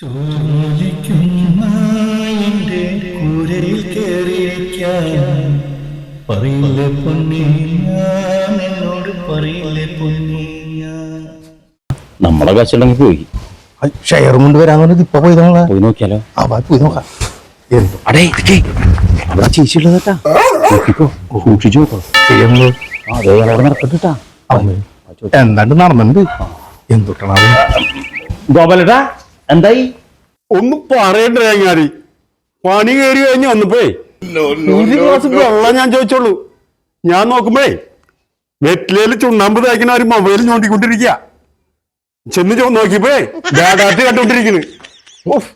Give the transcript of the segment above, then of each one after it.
ചോദിക്കുന്ന എന്റെ കൂരയിൽ കയറിയിരിക്കാൻ. പറയില്ലേ പൊന്നി ഞാൻ? എന്നോട് പറയില്ലേ പൊന്നി ഞാൻ? നമ്മളെ കാശുണ്ടെങ്കിൽ പോയി. ഷെയർ കൊണ്ട് വരാന്ന് പറഞ്ഞത് ഇപ്പൊ പോയി നമ്മളെ പോയി നോക്കിയാലോ? ആ വാ, പോയി നോക്കാം. എന്തോ? അടേ ഇതൊക്കെ. അവിടെ ചേച്ചിയുള്ളതാ സൂക്ഷിച്ചു നോക്കോ. അതേ അവിടെ നടക്കട്ടാ. എന്താണ്ട് ഗോപാലട്ടാ എന്തായി? ഒന്ന് പറയണ്ട ചങ്ങാതി പണി കയറി കഴിഞ്ഞ് വന്നപ്പോഴേ ഒരു ഗ്ലാസ് വെള്ളം ഞാൻ ചോദിച്ചോളൂ ഞാൻ നോക്കുമ്പോഴേ വെറ്റിലയിൽ ചുണ്ണാമ്പ് തേക്കുന്ന ഒരു മൊബൈൽ ഞോണ്ടിക്കൊണ്ടിരിക്കുക. ചെന്ന് ചോ നോക്കിയപ്പോഴേ ബേഡാറ്റ് കണ്ടോണ്ടിരിക്കുന്നു. ഓഫ്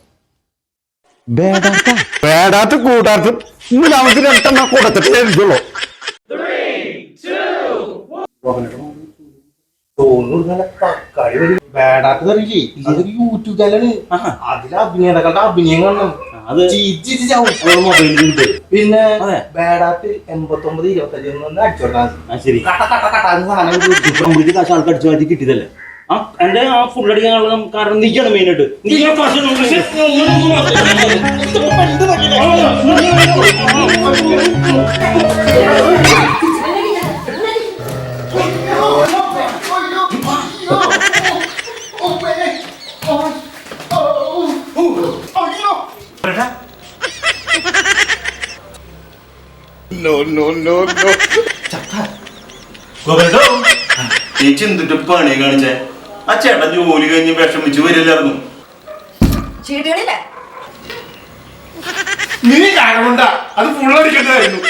ബേഡാറ്റ് കൂട്ടാർത്ത് നമുക്ക് രണ്ടെണ്ണം കൊടുത്തിട്ടേ ഇരിക്കുള്ളൂ. യൂട്യൂബ് ചാനലാണ് അതിലെ അഭിനേതാക്കളുടെ അഭിനയം കാണണം. പിന്നെ ബാഡാറ്റ് എൺപത്തി ഒമ്പത് ഇരുപത്തി അഞ്ച് അടിച്ചോട്ടാ കാശ് ആൾക്ക് അടിച്ചു മാറ്റി കിട്ടിയതല്ലേ ആ എന്റെ ആ ഫുൾ അടിക്കാനുള്ള കാരണം നീക്കാണ് മെയിൻ ആയിട്ട് നീ ആ കാശ് ചേച്ചി എന്തിട്ട് പണി കാണിച്ചേ? ആ ചേട്ടൻ ജോലി കഴിഞ്ഞ് വിഷമിച്ച് വരില്ലായിരുന്നു. നീ കാരണമുണ്ടാ അത് ഫുള്ളടിക്കേണ്ടതായിരുന്നു